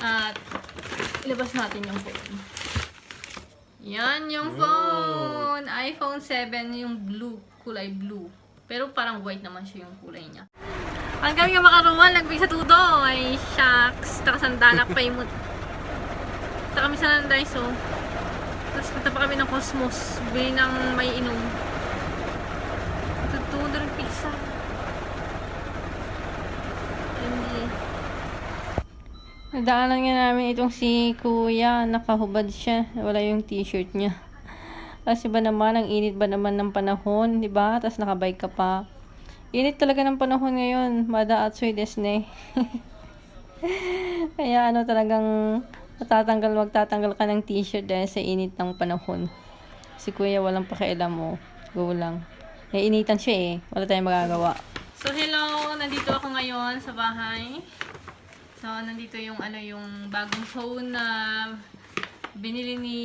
At ilabas natin yung phone. Yan yung phone! iPhone 7 yung blue, kulay blue. Pero parang white naman siya yung kulay niya. Ang kami nga makaruman, nagbig sa tudo. Ay, shucks. Takasandanak pa yung... Taka kami sa Daiso. Tapos punta pa kami ng Cosmos. Bili ng may inom. Ito, 200 pizza. Hindi. Nadaanan nga namin itong si Kuya. Nakahubad siya. Wala yung t-shirt niya. Kasi ba naman, ang init ba naman ng panahon, di ba? Tapos nakabike ka pa. Init talaga ng panahon ngayon. Mada at soy desne. Kaya ano talagang matatanggal, magtatanggal ka ng t-shirt dahil sa init ng panahon. Si Kuya walang pakialam mo. Go lang. Naiinitan siya eh. Wala tayong magagawa. So hello, nandito ako ngayon sa bahay. So nandito yung ano yung bagong phone na binili ni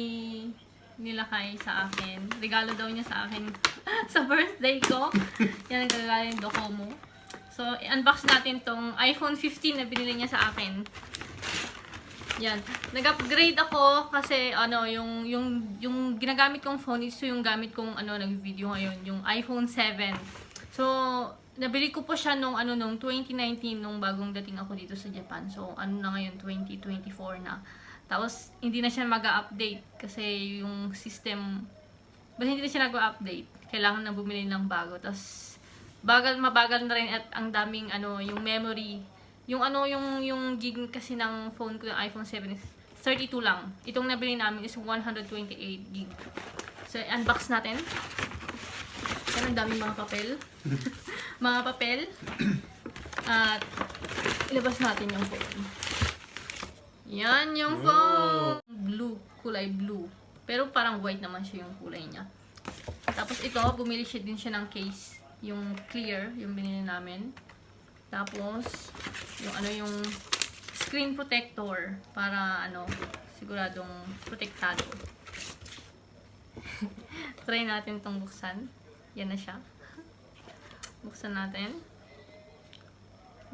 nila kay sa akin. Regalo daw niya sa akin sa birthday ko. Yan ang gagaling Docomo. So, i-unbox natin tong iPhone 15 na binili niya sa akin. Yan. Nag-upgrade ako kasi ano, yung yung yung ginagamit kong phone is yung gamit kong ano nag-video ngayon, yung iPhone 7. So, nabili ko po siya nung ano nung 2019 nung bagong dating ako dito sa Japan. So, ano na ngayon 2024 na. Tapos hindi na siya mag-update kasi yung system Basta hindi na siya nag-update. Kailangan na bumili ng bago. Tapos, bagal, mabagal na rin at ang daming, ano, yung memory. Yung ano, yung, yung gig kasi ng phone ko, yung iPhone 7 is 32 lang. Itong nabili namin is 128 gig. So, unbox natin. Yan, ang daming mga papel. mga papel. At, ilabas natin yung phone. Yan yung phone! Blue. Kulay blue. Pero parang white naman siya yung kulay niya. Tapos ito, bumili siya din siya ng case. Yung clear, yung binili namin. Tapos, yung ano yung screen protector para ano, siguradong protektado. Try natin tong buksan. Yan na siya. Buksan natin.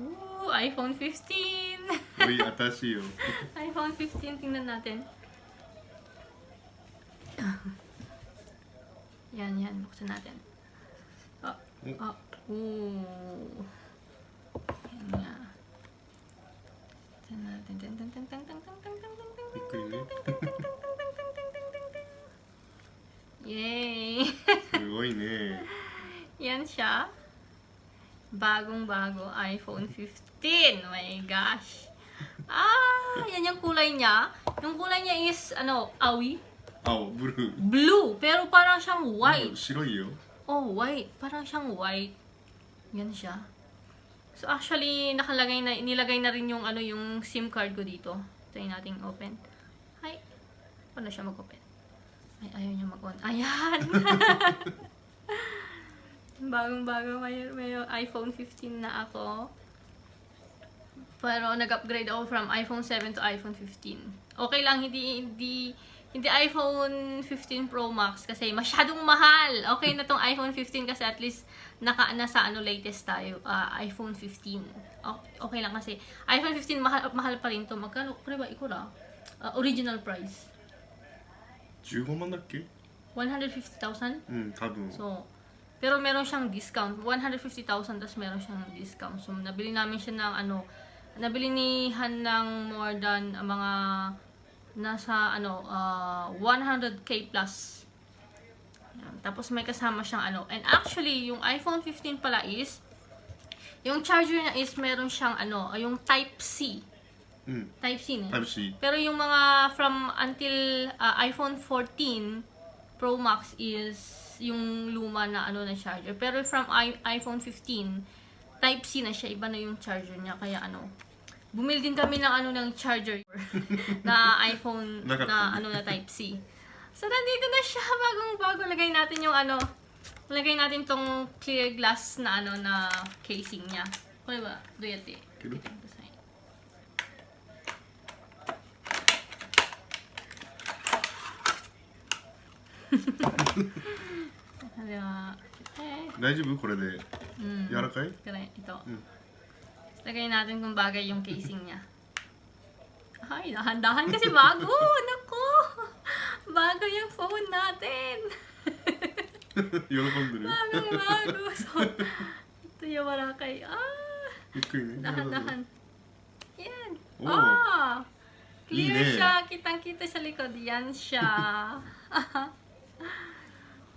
Ooh, iPhone 15! Uy, atas yun. iPhone 15, tingnan natin. yan, yan. Buksan natin. Oh, oh. Ooh. Yan nga. Buksan natin. Tang, tang, tang, tang, tang, tang, tang, tang, tang, tang, tang, tang, tang, tang, Friday. Yan siya. Bagong-bago iPhone 15. My gosh. Ah, yan yung kulay niya. Yung kulay niya is, ano, awi? Oh, blue. Blue. Pero parang siyang white. Oh, Shiroy yo. Oh, white. Parang siyang white. Yan siya. So actually, nakalagay na, inilagay na rin yung, ano, yung SIM card ko dito. Try nating open. Hi. Paano siya mag-open? Ay, ayaw niya mag-on. Ayan! Bagong-bago may, may iPhone 15 na ako. Pero nag-upgrade ako from iPhone 7 to iPhone 15. Okay lang, hindi hindi hindi iPhone 15 Pro Max kasi masyadong mahal. Okay na tong iPhone 15 kasi at least naka nasa ano latest tayo, ah, iPhone 15. Okay, okay lang kasi iPhone 15 mahal, mahal pa rin to. Magkano? Kano ba ikura? Ah, original price. 15万だっけ 150,000? うん、多分。 So, pero meron siyang discount. 150,000 tapos meron siyang discount. So, nabili namin siya ng ano, nabili ni Han ng more than uh, mga nasa ano, ah, uh, 100k plus. Yan. Tapos may kasama siyang ano. And actually, yung iPhone 15 pala is, yung charger niya is meron siyang ano, yung Type-C. Mm. Type-C na. Type-C. Pero yung mga from until uh, iPhone 14 Pro Max is yung luma na ano na charger. Pero from I- iPhone 15 Type C na siya, iba na yung charger niya kaya ano. Bumili din kami ng ano ng charger na iPhone na ano na Type C. So nandito na siya bagong bago lagay natin yung ano lagay natin tong clear glass na ano na casing niya. Ano ba? Duyate. Kilo? では、eh. Dahi jibu kore de. Mm. Yarakai? Kore, ito. Mm. Lagay natin kung bagay yung casing niya. Ay, dahan-dahan kasi bago! Nako! Bago yung phone natin! Yorokon duru. Bagong bago. So, ito yawarakai. Ah! Yukkuri ne. Yan. Oh! oh. Clear siya. Kitang-kita sa likod. Yan siya.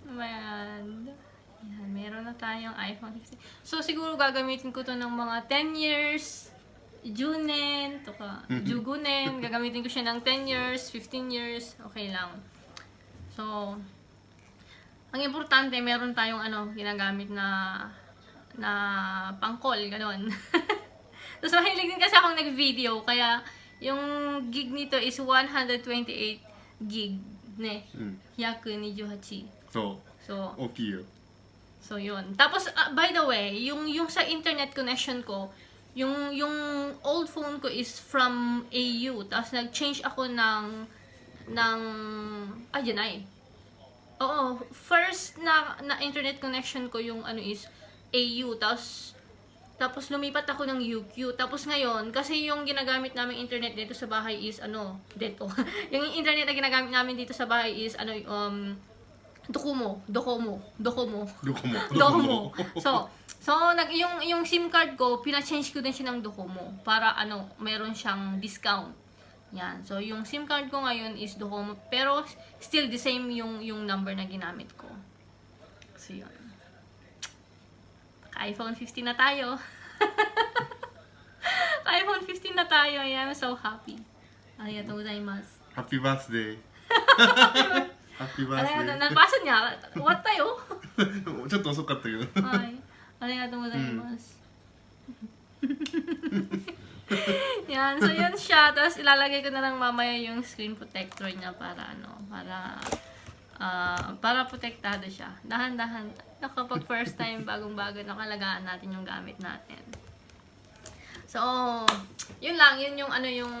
Ayan. Ayan, meron na tayong iPhone 15. So, siguro gagamitin ko to ng mga 10 years, Junen, to ka, Jugunen. gagamitin ko siya ng 10 years, 15 years, okay lang. So, ang importante, meron tayong ano, ginagamit na na pang-call, ganun. Tapos so, mahilig din kasi akong nag-video, kaya yung gig nito is 128 gig ne. Mm. Yaku ni Johachi. So, So, OP yun. So yun. Tapos ah, by the way, yung yung sa internet connection ko, yung yung old phone ko is from AU. Tapos nag-change ako ng ng ah ay. Oo, first na na internet connection ko yung ano is AU. Tapos tapos lumipat ako ng UQ. Tapos ngayon, kasi yung ginagamit namin internet dito sa bahay is ano, dito. yung internet na ginagamit namin dito sa bahay is ano, um, Docomo, Docomo, Docomo. Docomo. Docomo. So, so nag yung yung SIM card ko, pina-change ko din siya ng Docomo para ano, meron siyang discount. Yan. So, yung SIM card ko ngayon is Docomo, pero still the same yung yung number na ginamit ko. So, yun. iPhone 15 na tayo. iPhone 15 na tayo. Yeah, I'm so happy. Arigatou gozaimasu. Happy birthday. ハッピーバースデーハッピーバー Ano ス yan? デ Nabasa niya? What tayo? ーちょっと遅かったけど Ay, arigatou gozaimasu. yan, so yun siya. Tapos ilalagay ko na lang mamaya yung screen protector niya para ano, para ah, para protektado siya. Dahan-dahan. Nakapag first time, bagong-bago, nakalagaan natin yung gamit natin. So, yun lang. Yun yung ano yung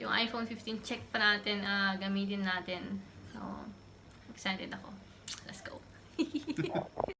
yung iPhone 15 check pa natin, ah, gamitin natin. Excited ako. Let's go.